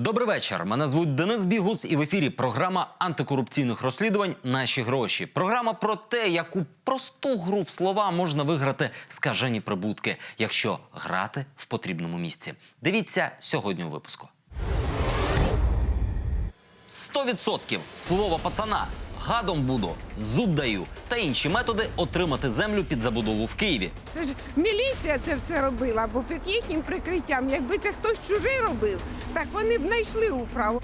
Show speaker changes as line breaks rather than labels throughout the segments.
Добрий вечір. Мене звуть Денис Бігус, і в ефірі програма антикорупційних розслідувань Наші гроші. Програма про те, яку просту гру в слова можна виграти скажені прибутки, якщо грати в потрібному місці. Дивіться сьогодні у випуску. 100% слово пацана. Гадом буду, зуб даю та інші методи отримати землю під забудову в Києві.
Це ж міліція це все робила, бо під їхнім прикриттям, якби це хтось чужий робив, так вони б знайшли управу.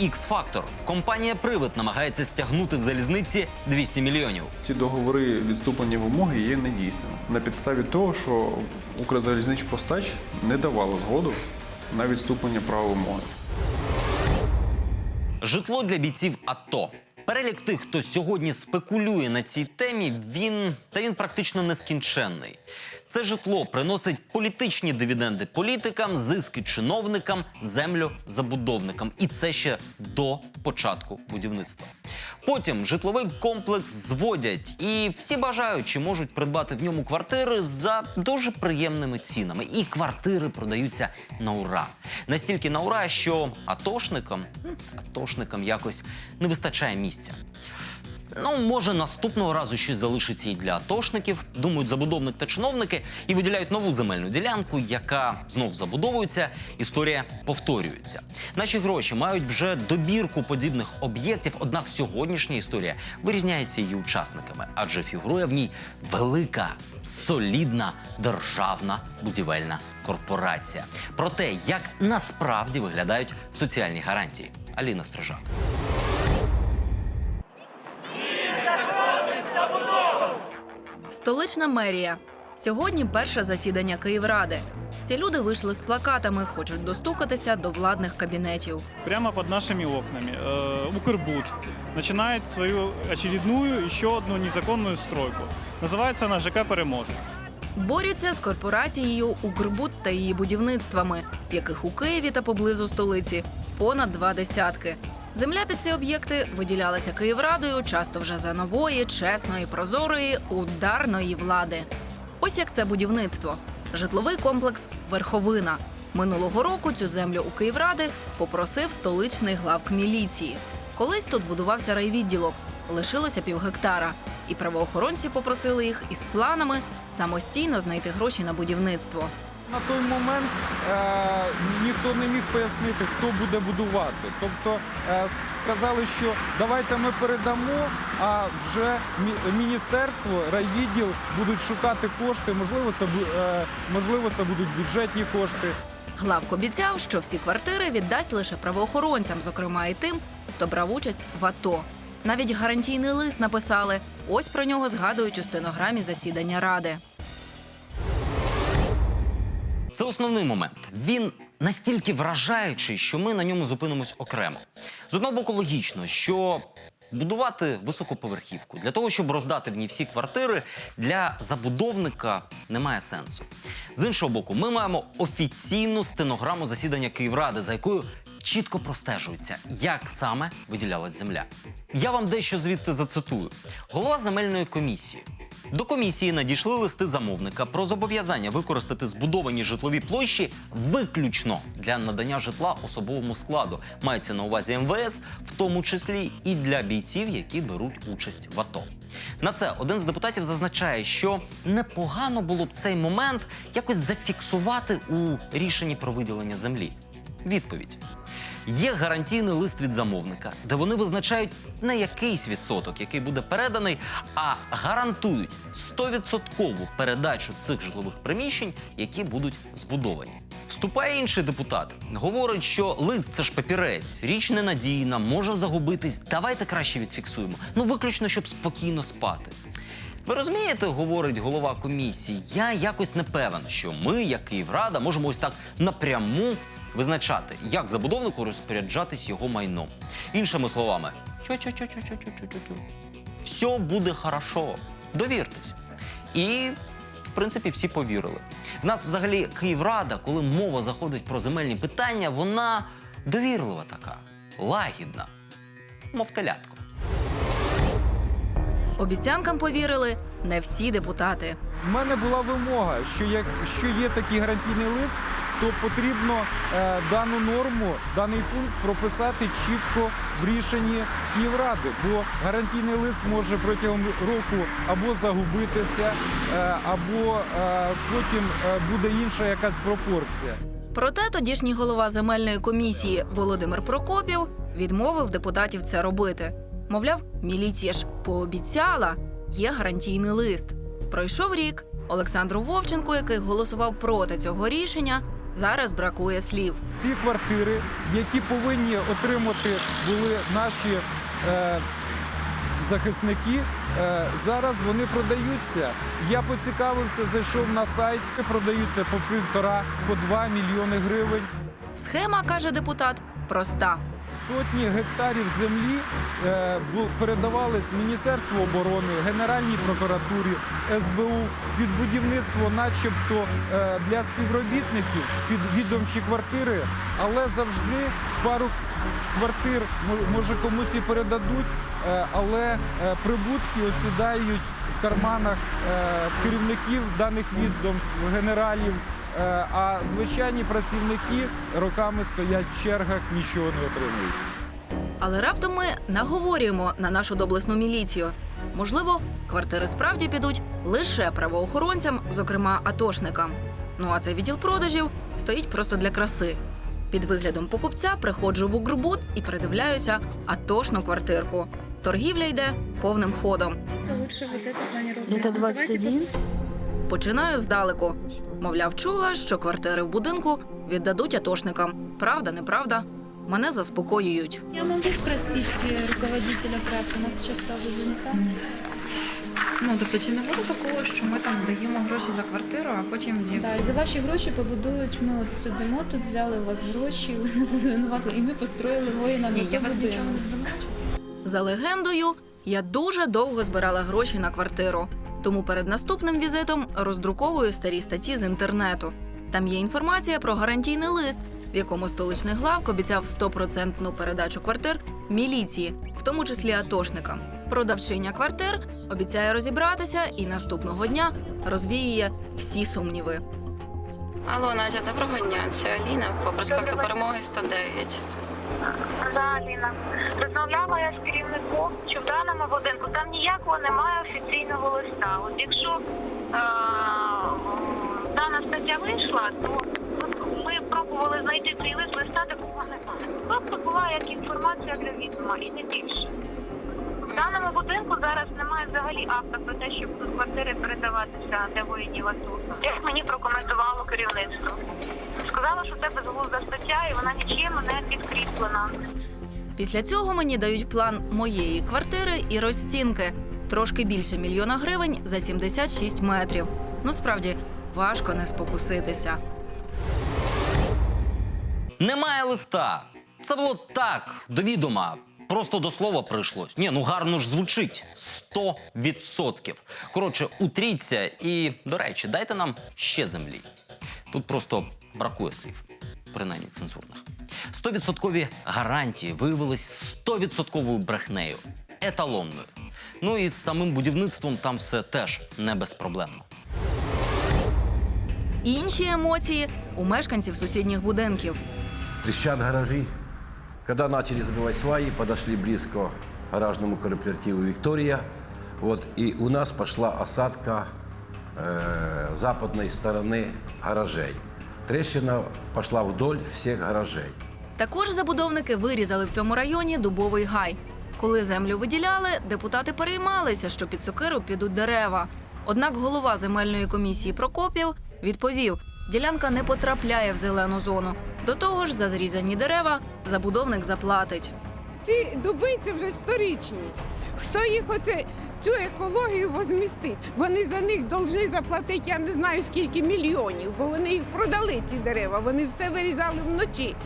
X-Factor. Компанія Привид намагається стягнути з залізниці 200 мільйонів.
Ці договори відступлені вимоги є недійсними на підставі того, що Укрзалізничпостач не давало згоду на відступлення права вимоги.
Житло для бійців АТО. Перелік тих, хто сьогодні спекулює на цій темі, він та він практично нескінченний. Це житло приносить політичні дивіденди політикам, зиски чиновникам, землю забудовникам. І це ще до початку будівництва. Потім житловий комплекс зводять, і всі бажаючі можуть придбати в ньому квартири за дуже приємними цінами. І квартири продаються на ура. Настільки на ура, що атошникам, атошникам якось не вистачає місця. Ну, може, наступного разу щось залишиться і для атошників. Думають забудовник та чиновники і виділяють нову земельну ділянку, яка знов забудовується. Історія повторюється. Наші гроші мають вже добірку подібних об'єктів. Однак сьогоднішня історія вирізняється її учасниками, адже фігурує в ній велика, солідна державна будівельна корпорація. Про те, як насправді виглядають соціальні гарантії. Аліна Стрижак.
Столична мерія. Сьогодні перше засідання Київради. Ці люди вийшли з плакатами, хочуть достукатися до владних кабінетів.
прямо под нашими окнами. Э, Укрбуд начинает свою очередную, еще одну незаконную стройку. Называется она ЖК «Переможець».
Борються з корпорацією Укрбуд та її будівництвами, яких у Києві та поблизу столиці понад два десятки. Земля під ці об'єкти виділялася Київрадою часто вже за нової, чесної, прозорої, ударної влади. Ось як це будівництво. Житловий комплекс Верховина. Минулого року цю землю у Київради попросив столичний главк міліції. Колись тут будувався райвідділок, лишилося півгектара, і правоохоронці попросили їх із планами самостійно знайти гроші на будівництво.
На той момент е, ніхто не міг пояснити, хто буде будувати. Тобто е, сказали, що давайте ми передамо, а вже мі- міністерство, райвідділ будуть шукати кошти. Можливо, це е, можливо, це будуть бюджетні кошти.
Главк обіцяв, що всі квартири віддасть лише правоохоронцям, зокрема і тим, хто брав участь в АТО. Навіть гарантійний лист написали. Ось про нього згадують у стенограмі засідання ради.
Це основний момент. Він настільки вражаючий, що ми на ньому зупинимось окремо. З одного боку, логічно, що будувати високоповерхівку для того, щоб роздати в ній всі квартири, для забудовника немає сенсу. З іншого боку, ми маємо офіційну стенограму засідання Київради, за якою чітко простежується, як саме виділялась земля. Я вам дещо звідти зацитую. Голова земельної комісії до комісії надійшли листи замовника про зобов'язання використати збудовані житлові площі виключно для надання житла особовому складу. Мається на увазі МВС, в тому числі і для бійців, які беруть участь в АТО. На це один з депутатів зазначає, що непогано було б цей момент якось зафіксувати у рішенні про виділення землі. Відповідь. Є гарантійний лист від замовника, де вони визначають не якийсь відсоток, який буде переданий, а гарантують 100% передачу цих житлових приміщень, які будуть збудовані. Вступає інший депутат, говорить, що лист це ж папірець, річ ненадійна, може загубитись. Давайте краще відфіксуємо. Ну виключно, щоб спокійно спати. Ви розумієте, говорить голова комісії, я якось не певен, що ми, як Київрада, можемо ось так напряму визначати, як забудовнику розпоряджатись його майном. Іншими словами, чо-чо-чо-чо-чо-чо-чо-чо. Все буде хорошо. Довіртесь. І, в принципі, всі повірили. В нас взагалі Київрада, коли мова заходить про земельні питання, вона довірлива така, лагідна, мов телятко.
Обіцянкам повірили не всі депутати.
У мене була вимога, що якщо є такий гарантійний лист, то потрібно е, дану норму, даний пункт прописати чітко в рішенні Київради, бо гарантійний лист може протягом року або загубитися, е, або е, потім буде інша якась пропорція.
Проте тодішній голова земельної комісії Володимир Прокопів відмовив депутатів це робити. Мовляв, міліція ж пообіцяла, є гарантійний лист. Пройшов рік. Олександру Вовченку, який голосував проти цього рішення, зараз бракує слів.
ці квартири, які повинні отримати були наші е, захисники, е, зараз вони продаються. Я поцікавився, зайшов на сайт, продаються по півтора, по два мільйони гривень.
Схема, каже депутат, проста.
Сотні гектарів землі е, передавались Міністерству оборони, Генеральній прокуратурі, СБУ під будівництво, начебто е, для співробітників під відомчі квартири, але завжди пару квартир може комусь і передадуть, е, але прибутки осідають в карманах керівників даних відомств, генералів. Е, А звичайні працівники роками стоять в чергах, нічого не отримують.
Але раптом ми наговорюємо на нашу доблесну міліцію. Можливо, квартири справді підуть лише правоохоронцям, зокрема атошникам. Ну а цей відділ продажів стоїть просто для краси. Під виглядом покупця приходжу в Угрбуд і придивляюся атошну квартирку. Торгівля йде повним ходом.
Лучше вот это планировка.
Это 21.
Починаю здалеку. Мовляв, чула, що квартири в будинку віддадуть атошникам. Правда, неправда? Мене заспокоюють.
Я могу спросить э, руководителя правки, у нас сейчас правда занята.
Ну тобто, чи не буде такого, що ми там даємо гроші за квартиру, а потім зі
Да, за ваші гроші побудують. Ми от сидимо тут, взяли у вас гроші, ви нас звинуватили, і ми построїли воїнам.
Ні, я вас нічого не звинувачую.
За легендою, я дуже довго збирала гроші на квартиру. Тому перед наступним візитом роздруковую старі статті з інтернету. Там є інформація про гарантійний лист, в якому столичний главк обіцяв стопроцентну передачу квартир міліції, в тому числі атошникам. Продавчиня квартир обіцяє розібратися і наступного дня розвіює всі сумніви.
Алло, Надя, доброго дня. Це Аліна по проспекту Перемоги 109.
Да, Аліна. Розмовляла я з керівником, що в даному будинку там ніякого немає офіційного листа. От якщо е- дана стаття вийшла, то ми пробували знайти цей лист, листа такого немає. Просто була як інформація для відома і не більше. В даному будинку зараз немає взагалі акта про те, що будуть квартири передаватися для воїнів АТО. Як мені прокоментувало керівництво. Сказала, що це безглузда стаття і вона нічим не підкріплена.
Після цього мені дають план моєї квартири і розцінки трошки більше мільйона гривень за 76 метрів. Ну справді важко не спокуситися.
Немає листа. Це було так, до відома. Просто до слова прийшлось. Ні, ну гарно ж звучить. 100%. Коротше, утріться і, до речі, дайте нам ще землі. Тут просто бракує слів, принаймні цензурних. 100% гарантії виявились 100% брехнею, еталонною. Ну і з самим будівництвом там все теж не безпроблемно.
Інші емоції у мешканців сусідніх будинків.
Трещат гаражи. Когда начали забивать сваи, подошли близко к гаражному кооперативу «Виктория». Вот, и у нас пошла осадка э, западной стороны гаражей. Трещина пошла вдоль всех гаражей.
Також забудовники вирізали в цьому районі дубовий гай. Коли землю виділяли, депутати переймалися, що під сокиру підуть дерева. Однак голова земельної комісії Прокопів відповів: ділянка не потрапляє в зелену зону. До того ж, за зрізані дерева забудовник заплатить.
Ці дуби це вже сторічні. Хто їх оце цю екологію возмістити. Вони за них повинні заплатити, я не знаю скільки мільйонів, бо вони їх продали, ці дерева. Вони все вирізали вночі.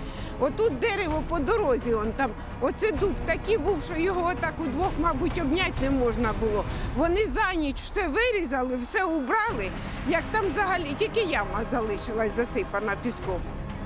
Отут дерево по дорозі, он там, оце дуб такий був, що його отак удвох, мабуть, обняти не можна було. Вони за ніч все вирізали, все убрали, як там взагалі тільки яма залишилась засипана піском.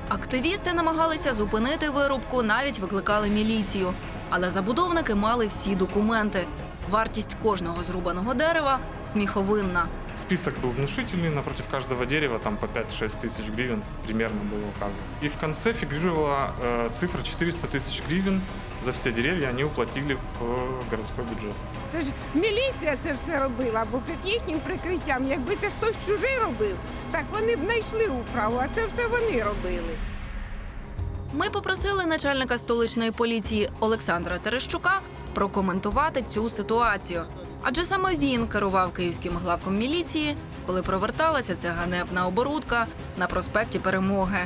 Активісти намагалися зупинити вирубку, навіть викликали міліцію. Але забудовники мали всі документи. Вартість кожного зрубаного дерева сміховинна.
Список был внушительный, напротив каждого дерева там по 5-6 тысяч гривен примерно было указано. И в конце фигурировала э, цифра 400 тысяч гривен за все деревья они уплатили в э, городской бюджет.
Це ж міліція це все робила, бо під їхнім прикриттям, якби це хтось чужий робив, так вони б знайшли управу, а це все вони робили.
Ми попросили начальника столичної поліції Олександра Терещука прокоментувати цю ситуацію. Адже саме він керував київським главком міліції, коли проверталася ця ганебна оборудка на проспекті Перемоги.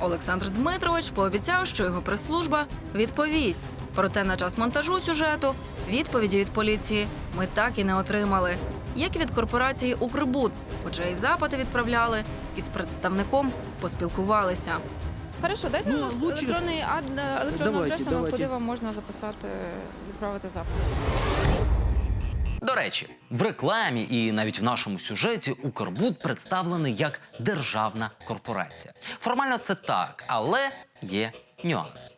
Олександр Дмитрович пообіцяв, що його прес-служба відповість. Проте на час монтажу сюжету відповіді від поліції ми так і не отримали. Як і від корпорації Укрбуд, хоча і запити відправляли, і з представником поспілкувалися.
Хорошо, дайте
Ну,
нам
лучше-
електронний ад... електронну
Давайте,
адресу,
давайте.
куди вам можна записати, відправити запит.
До речі, в рекламі і навіть в нашому сюжеті Укрбуд представлений як державна корпорація. Формально це так, але є нюанс.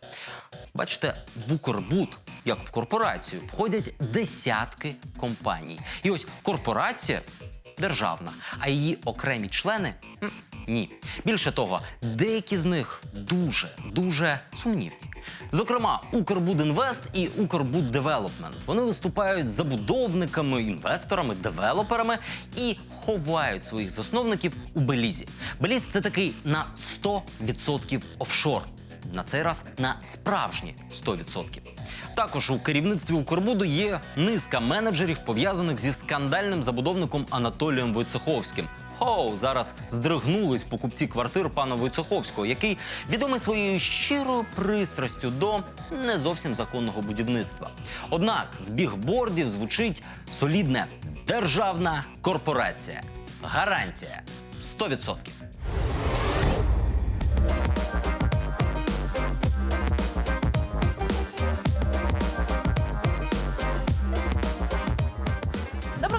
Бачите, в Укрбуд, як в корпорацію, входять десятки компаній. І ось корпорація державна, а її окремі члени м, ні. Більше того, деякі з них дуже дуже сумнівні. Зокрема, Укрбудінвест і Укрбуддевелопмент. Вони виступають забудовниками, інвесторами, девелоперами і ховають своїх засновників у Белізі. Беліз це такий на 100% офшор. На цей раз на справжні 100%. Також у керівництві Укрбуду є низка менеджерів, пов'язаних зі скандальним забудовником Анатолієм Войцеховським. Хоу, зараз здригнулись покупці квартир пана Войцеховського, який відомий своєю щирою пристрастю до не зовсім законного будівництва. Однак з бігбордів звучить солідне державна корпорація. Гарантія 100%.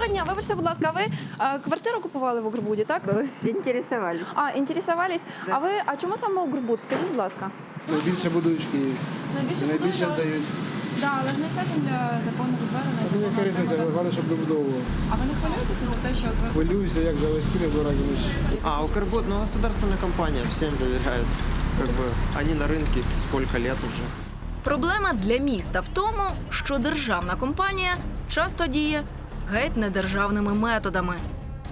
Дня, вибачте, будь ласка, ви е, квартиру купували в Укрбуді, так?
Інтересувалися.
А, інтересувались. А ви, а чому саме Укрбуд? Скажіть, будь ласка.
Найбільше будують в Києві.
Найбільше,
Найбільше
будують, але ж-
здають.
Да, але ж не вся земля законно відведена.
А мені яка
законно
різниця,
отримана.
головне, щоб добудовували.
А ви не хвилюєтеся за те, що от ви
Хвилююся, як же, але ж ціни в два рази вищі.
А, Укрбуд, ну государственная компания, всем доверяют. Как бы они на рынке сколько лет уже.
Проблема для міста в тому, що державна компанія часто діє геть недержавними методами.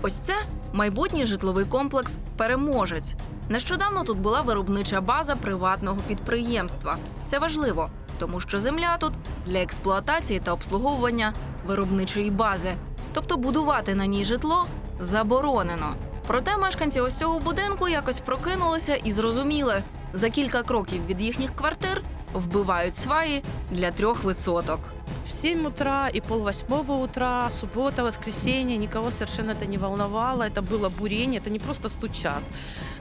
Ось це майбутній житловий комплекс Переможець. Нещодавно тут була виробнича база приватного підприємства. Це важливо, тому що земля тут для експлуатації та обслуговування виробничої бази. Тобто будувати на ній житло заборонено. Проте мешканці ось цього будинку якось прокинулися і зрозуміли, за кілька кроків від їхніх квартир вбивають сваї для трьох висоток.
В 7 утра и полвосьмого утра, суббота, воскресенье, никого совершенно это не волновало. Это было бурение, это не просто стучат.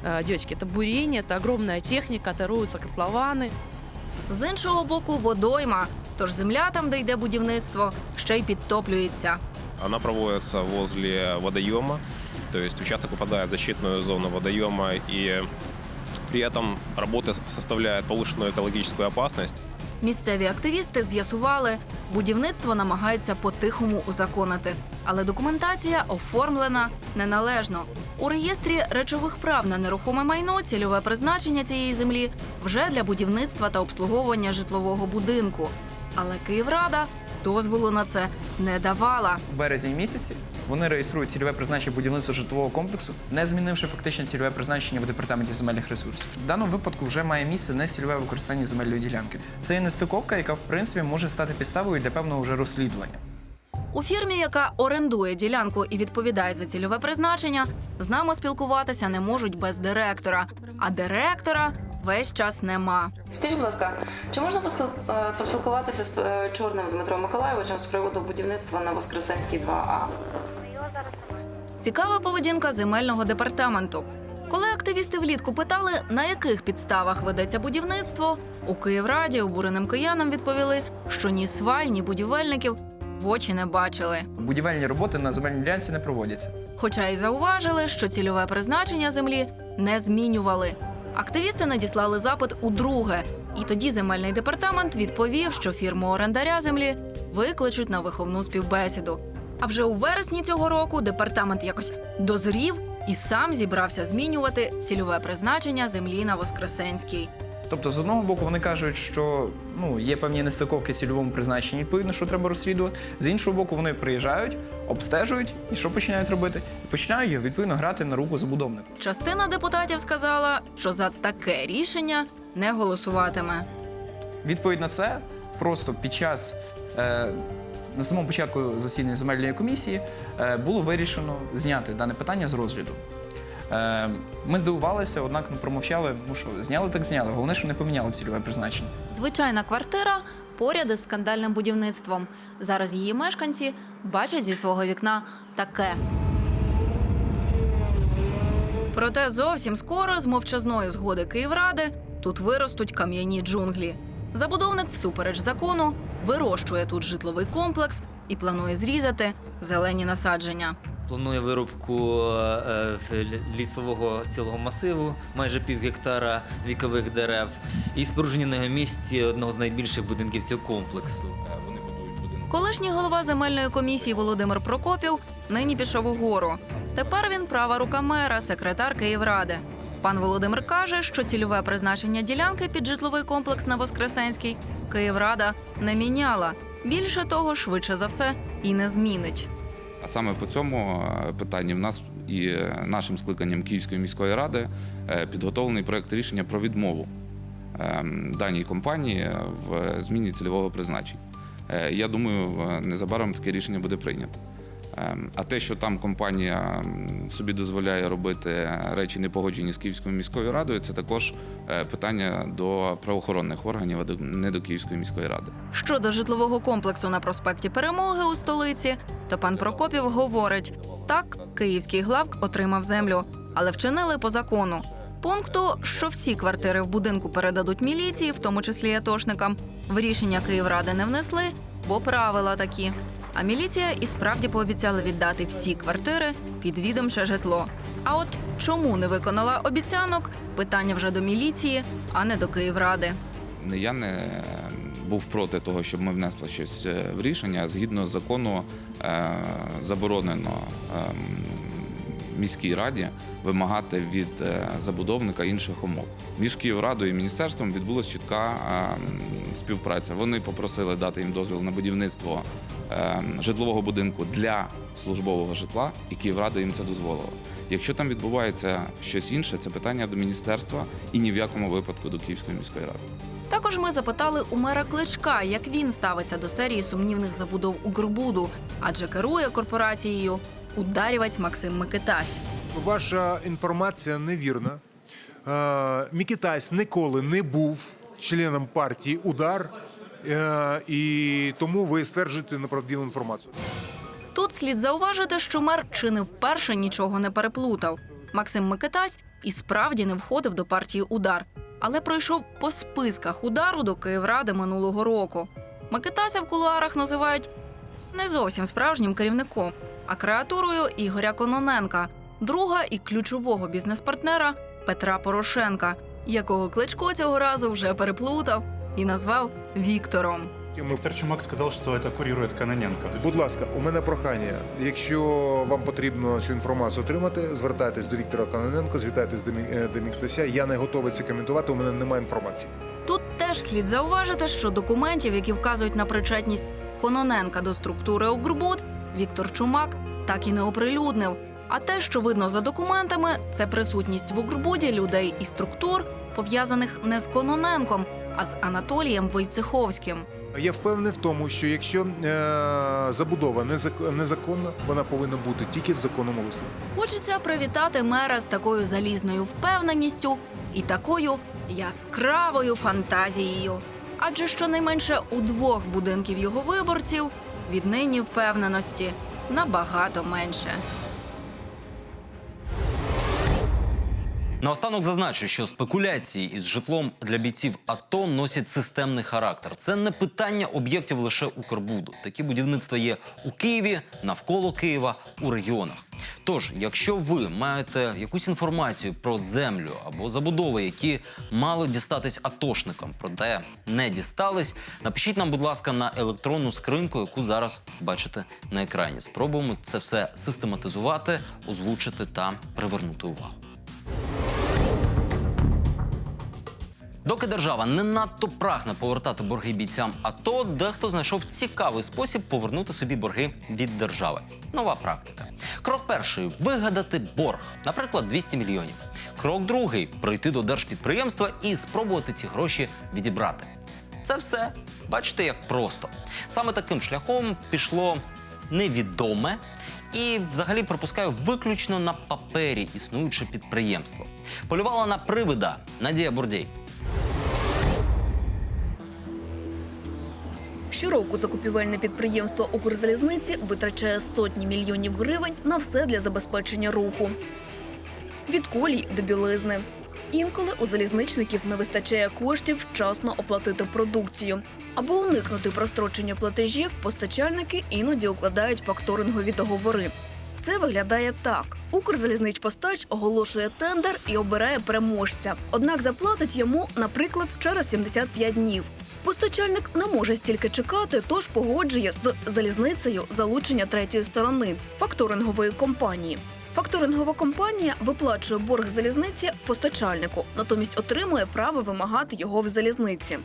Э, Девочки, это бурение, это огромная техника, таруются котлованы.
З іншого боку, водойма. Тож земля там, де йде будівництво, ще й підтоплюється.
Она проводится возле водоема, то есть участок попадает в защитную зону водоема, и при этом работа составляет повышенную экологическую опасность.
Місцеві активісти з'ясували, будівництво намагаються по-тихому узаконити, але документація оформлена неналежно. У реєстрі речових прав на нерухоме майно цільове призначення цієї землі вже для будівництва та обслуговування житлового будинку. Але Київрада дозволу на це не давала.
В березні місяці вони реєструють цільове призначення будівництва житлового комплексу, не змінивши фактично цільове призначення в департаменті земельних ресурсів. В даному випадку вже має місце нецільове використання земельної ділянки. Це є нестиковка, яка в принципі може стати підставою для певного вже розслідування.
У фірмі, яка орендує ділянку і відповідає за цільове призначення, з нами спілкуватися не можуть без директора. А директора весь час нема.
Скажіть, будь ласка, чи можна поспіл- е, поспілкуватися з е, чорним Дмитром Миколайовичем з приводу будівництва на Воскресенській 2А?
Цікава поведінка земельного департаменту. Коли активісти влітку питали, на яких підставах ведеться будівництво, у Київраді обуреним киянам відповіли, що ні свай, ні будівельників в очі не бачили.
Будівельні роботи на земельній ділянці не проводяться.
Хоча й зауважили, що цільове призначення землі не змінювали. Активісти надіслали запит удруге, і тоді земельний департамент відповів, що фірму орендаря землі викличуть на виховну співбесіду. А вже у вересні цього року департамент якось дозрів і сам зібрався змінювати цільове призначення землі на Воскресенській.
Тобто, з одного боку, вони кажуть, що ну є певні нестиковки в цільовому призначенні, відповідно, що треба розслідувати. З іншого боку, вони приїжджають, обстежують і що починають робити? І починають відповідно грати на руку забудовнику.
Частина депутатів сказала, що за таке рішення не голосуватиме.
Відповідь на це просто під час е, на самому початку засідання земельної комісії е, було вирішено зняти дане питання з розгляду. Е, ми здивувалися, однак ну, промовчали, тому що зняли так зняли. Головне, що не поміняли цільове призначення.
Звичайна квартира поряд із скандальним будівництвом. Зараз її мешканці бачать зі свого вікна таке. Проте зовсім скоро з мовчазної згоди Київради тут виростуть кам'яні джунглі. Забудовник, всупереч закону, вирощує тут житловий комплекс і планує зрізати зелені насадження.
Планує вирубку е, лісового цілого масиву, майже пів гектара вікових дерев, і спорудження на місці одного з найбільших будинків цього комплексу.
Колишній голова земельної комісії Володимир Прокопів нині пішов угору. Тепер він права рука мера, секретар Київради. Пан Володимир каже, що цільове призначення ділянки під житловий комплекс на Воскресенській Київрада не міняла. Більше того, швидше за все, і не змінить.
А саме по цьому е, питанні в нас і е, нашим скликанням Київської міської ради е, підготовлений проект рішення про відмову ем, даній компанії в зміні цільового призначення. Я думаю, незабаром таке рішення буде прийнято. Ем, А те, що там компанія собі дозволяє робити речі, не погоджені з Київською міською радою, це також е, питання до правоохоронних органів, а не до Київської міської ради.
Щодо житлового комплексу на проспекті Перемоги у столиці, то пан Прокопів говорить: так, київський главк отримав землю, але вчинили по закону. Пункту, що всі квартири в будинку передадуть міліції, в тому числі атошникам, в рішення Київради не внесли, бо правила такі. А міліція і справді пообіцяла віддати всі квартири під відомче житло. А от чому не виконала обіцянок? Питання вже до міліції, а не до Київради.
Я не був проти того, щоб ми внесли щось е, в рішення. Згідно закону е, заборонено ем, міській раді вимагати від е, забудовника інших умов. Між Київрадою і міністерством відбулася чітка ем, співпраця. Вони попросили дати їм дозвіл на будівництво ем, житлового будинку для службового житла, і Київрада їм це дозволила. Якщо там відбувається щось інше, це питання до міністерства і ні в якому випадку до Київської міської ради.
Також ми запитали у мера Кличка, як він ставиться до серії сумнівних забудов у Горбуду, адже керує корпорацією ударівець Максим Микитась.
Ваша інформація невірна. Е, Мікітась ніколи не був членом партії Удар, е, і тому ви стверджуєте неправдиву інформацію.
Тут слід зауважити, що мер чи не вперше нічого не переплутав. Максим Микитась і справді не входив до партії Удар, але пройшов по списках удару до Київради минулого року. Микитася в кулуарах називають не зовсім справжнім керівником, а креатурою Ігоря Кононенка, друга і ключового бізнес-партнера Петра Порошенка, якого Кличко цього разу вже переплутав і назвав Віктором.
Виктор Чумак сказал, что это курирует Каноненко.
Будь ласка, у мене прохання. Якщо вам потрібно цю інформацію отримати, звертайтесь до Віктора Каноненка, звертайтесь до, Мі- е. Я не готовий це коментувати, у мене немає інформації.
Тут теж слід зауважити, що документів, які вказують на причетність Кононенка до структури Укрбуд, Віктор Чумак так і не оприлюднив. А те, що видно за документами, це присутність в Укрбуді людей і структур, пов'язаних не з Кононенком, а з Анатолієм Войцеховським.
Я впевнений в тому, що якщо е, забудова незак- незаконна, вона повинна бути тільки в законному вислові.
Хочеться привітати мера з такою залізною впевненістю і такою
яскравою фантазією. Адже щонайменше у двох будинків його виборців віднині впевненості набагато менше.
Наостанок зазначу, що спекуляції із житлом для бійців АТО носять системний характер. Це не питання об'єктів лише Укрбуду. Такі будівництва є у Києві, навколо Києва, у регіонах. Тож, якщо ви маєте якусь інформацію про землю або забудови, які мали дістатись атошникам, проте не дістались, напишіть нам, будь ласка, на електронну скриньку, яку зараз бачите на екрані. Спробуємо це все систематизувати, озвучити та привернути увагу. Доки держава не надто прагне повертати борги бійцям АТО, дехто знайшов цікавий спосіб повернути собі борги від держави. Нова практика. Крок перший вигадати борг, наприклад, 200 мільйонів. Крок другий прийти до держпідприємства і спробувати ці гроші відібрати. Це все. Бачите, як просто. Саме таким шляхом пішло невідоме і, взагалі, пропускаю виключно на папері існуюче підприємство. Полювала на привида Надія Бурдій.
Щороку закупівельне підприємство Укрзалізниці витрачає сотні мільйонів гривень на все для забезпечення руху. Від колій до білизни. Інколи у залізничників не вистачає коштів вчасно оплатити продукцію. Аби уникнути прострочення платежів, постачальники іноді укладають факторингові договори. Це виглядає так: Укрзалізничпостач оголошує тендер і обирає переможця. Однак заплатить йому, наприклад, через 75 днів. Постачальник не може стільки чекати, тож погоджує з залізницею залучення третьої сторони факторингової компанії. Факторингова компанія виплачує борг залізниці постачальнику, натомість отримує право вимагати його в залізниці.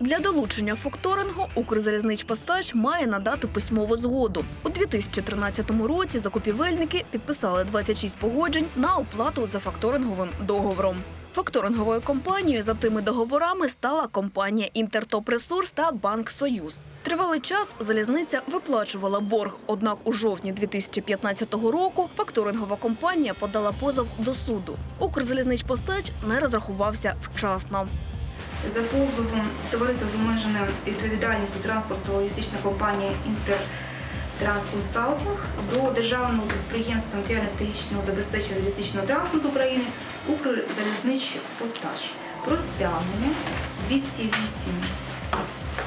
Для долучення факторингу Укрзалізничпостач має надати письмову згоду. У 2013 році закупівельники підписали 26 погоджень на оплату за факторинговим договором. Факторинговою компанією за тими договорами стала компанія «Інтертоп-Ресурс» та Банк Союз. Тривалий час залізниця виплачувала борг. Однак у жовтні 2015 року факторингова компанія подала позов до суду. Укрзалізничпостач не розрахувався вчасно.
За позовом товариства з обмеженою відповідальністю транспортно-логістична компанія «Інтертрансკонсалтинг» до державного підприємства матеріально-технічного забезпечення залізничного транспорту України «Укрзалізничпостач» про стягнення 208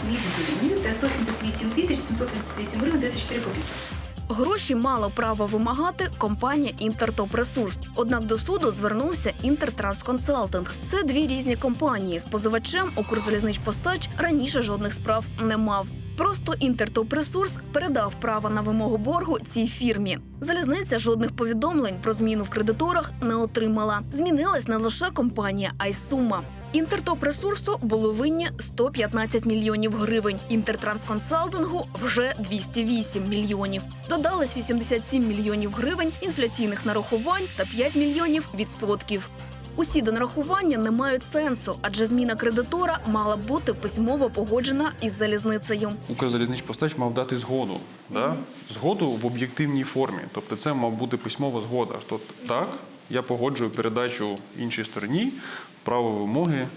мільйонів 578 тисяч 788 гривень 34 копійки.
Гроші мала право вимагати компанія «Інтертоп-Ресурс». Однак до суду звернувся «Інтертрансკонсалтинг». Це дві різні компанії. З позивачем Укрзалізничпостач раніше жодних справ не мав. Просто «Інтертоп-Ресурс» передав право на вимогу боргу цій фірмі. Залізниця жодних повідомлень про зміну в кредиторах не отримала. Змінилась не лише компанія, а й сума. Інтертоп-ресурсу було винні 115 мільйонів гривень. Інтертрансკонсалтингу вже 208 мільйонів. Додалось 87 мільйонів гривень інфляційних нарахувань та 5 мільйонів відсотків. Усі до нарахування не мають сенсу, адже зміна кредитора мала бути письмово погоджена із залізницею.
Укрзалізничпостач мав дати згоду. Да? Згоду в об'єктивній формі. Тобто це мав бути письмова згода. Що так, я погоджую передачу іншій стороні право вимоги е,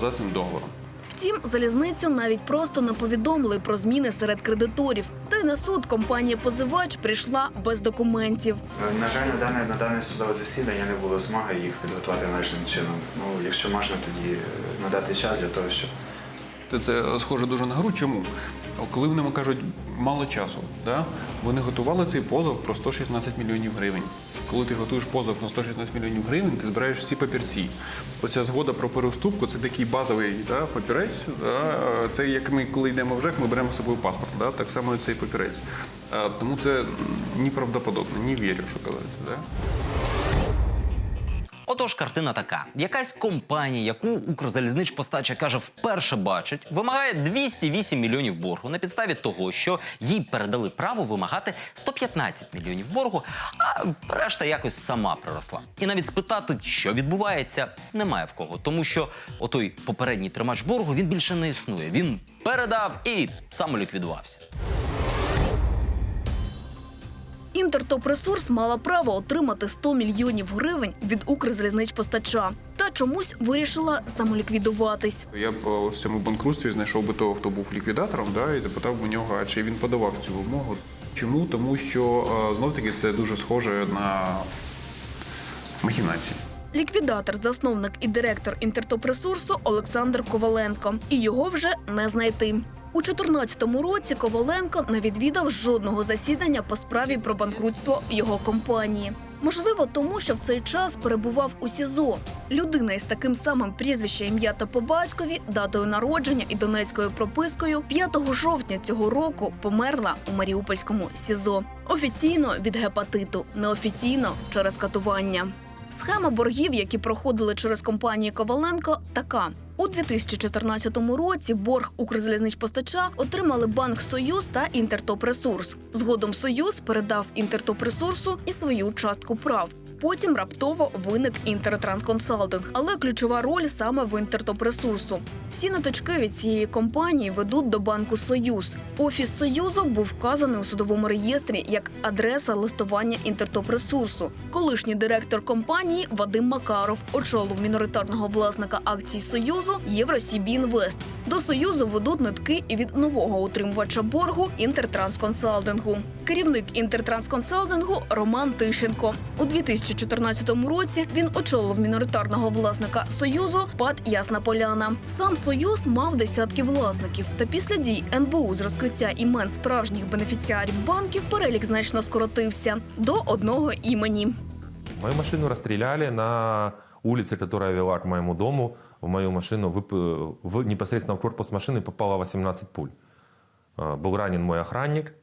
за цим договором.
Втім, залізницю навіть просто не повідомили про зміни серед кредиторів. Та на суд компанія позивач прийшла без документів.
На жаль, на дане на дане судове засідання не було змоги їх підготувати належним чином. Ну, якщо можна, тоді е, надати час для того, щоб
Це- схоже дуже на гру. Чому? Коли вони кажуть мало часу, да? вони готували цей позов про 116 мільйонів гривень. Коли ти готуєш позов на 116 мільйонів гривень, ти збираєш всі папірці. Оця згода про переуступку це такий базовий да, папірець. Да? Це як ми, коли йдемо в ЖЕК, ми беремо з собою паспорт. Да? Так само і цей папірець. Тому це ні правдоподобно, ні вірю, що казати. Да?
Отож, картина така: якась компанія, яку Укрзалізничпостача каже, вперше бачить, вимагає 208 мільйонів боргу на підставі того, що їй передали право вимагати 115 мільйонів боргу, а решта якось сама приросла. І навіть спитати, що відбувається, немає в кого, тому що отой попередній тримач боргу він більше не існує. Він передав і самоліквідувався.
Інтертопресурс мала право отримати 100 мільйонів гривень від Укрзалізничпостача та чомусь вирішила самоліквідуватись.
Я б е, в цьому банкрутстві знайшов би того, хто був ліквідатором, да, і запитав у нього, а чи він подавав цю вимогу. Чому? Тому що знов таки це дуже схоже на махінації.
Ліквідатор, засновник і директор інтертопресурсу Олександр Коваленко. І його вже не знайти. У 2014 році Коваленко не відвідав жодного засідання по справі про банкрутство його компанії. Можливо, тому що в цей час перебував у СІЗО. Людина із таким самим прізвище, ім'я та по батькові, датою народження і донецькою пропискою 5 жовтня цього року померла у Маріупольському СІЗО. Офіційно від гепатиту, неофіційно через катування. Схема боргів, які проходили через компанію Коваленко, така. У 2014 році борг Укрзалізничпостача отримали банк Союз та Інтертопресурс. Згодом Союз передав Інтертопресурсу і свою частку прав. Потім раптово виник Інтертрансконсалтинг, але ключова роль саме в Інтертопресурсу. Всі ниточки від цієї компанії ведуть до банку Союз. Офіс Союзу був вказаний у судовому реєстрі як адреса листування Інтертопресурсу. Колишній директор компанії Вадим Макаров очолив міноритарного власника акцій Союзу Євросібінвест. До Союзу ведуть нитки і від нового утримувача боргу Інтертрансконсалтингу. Керівник Інтертрансконсалтингу Роман Тищенко. У 2014 році він очолив міноритарного власника Союзу ПАД Ясна Поляна. Сам Союз мав десятки власників. Та після дій НБУ з розкриття імен справжніх бенефіціарів банків перелік значно скоротився до одного імені.
Мою машину расстреляли на улице, которая вела к моему дому. В мою машину вып- в, непосредственно в корпус машины попало 18 пуль. А, Был ранен мой охранник.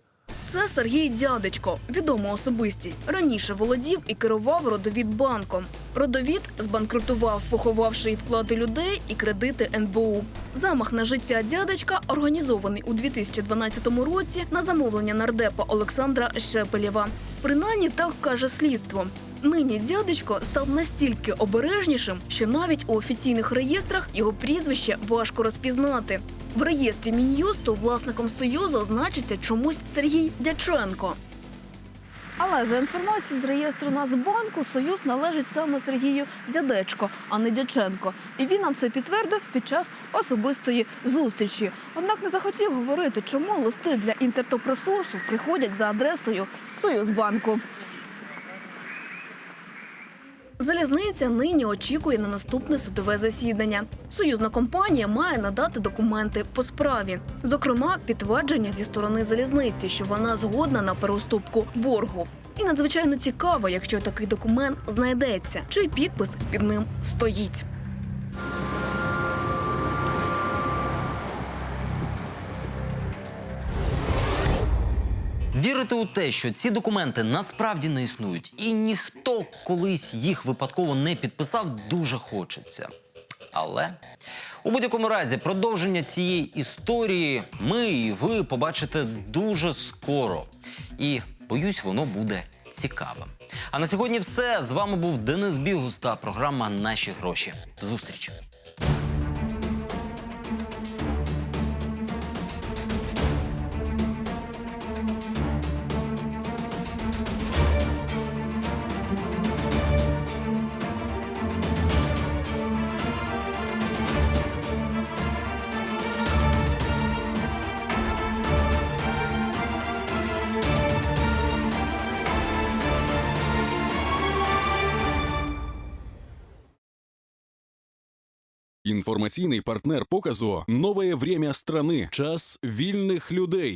це Сергій Дядечко, відома особистість. Раніше володів і керував родовід банком. Родовід збанкрутував, поховавши і вклади людей, і кредити НБУ. Замах на життя дядечка організований у 2012 році на замовлення нардепа Олександра Щепелєва. Принаймні так каже слідство. Нині дядечко став настільки обережнішим, що навіть у офіційних реєстрах його прізвище важко розпізнати. В реєстрі Мін'юсту власником Союзу значиться чомусь Сергій Дяченко. Але за інформацією з реєстру Нацбанку Союз належить саме Сергію Дядечко, а не Дяченко. І він нам це підтвердив під час особистої зустрічі. Однак не захотів говорити, чому листи для інтертопресурсу приходять за адресою Союзбанку. Залізниця нині очікує на наступне судове засідання. Союзна компанія має надати документи по справі, зокрема, підтвердження зі сторони залізниці, що вона згодна на переуступку боргу. І надзвичайно цікаво, якщо такий документ знайдеться, чий підпис під ним стоїть.
Вірити у те, що ці документи насправді не існують, і ніхто колись їх випадково не підписав, дуже хочеться. Але у будь-якому разі продовження цієї історії ми і ви побачите дуже скоро. І боюсь, воно буде цікавим. А на сьогодні все. З вами був Денис Бігус та програма Наші гроші. До зустрічі.
Інформаційний партнер показу нове время страны. Час вільних людей.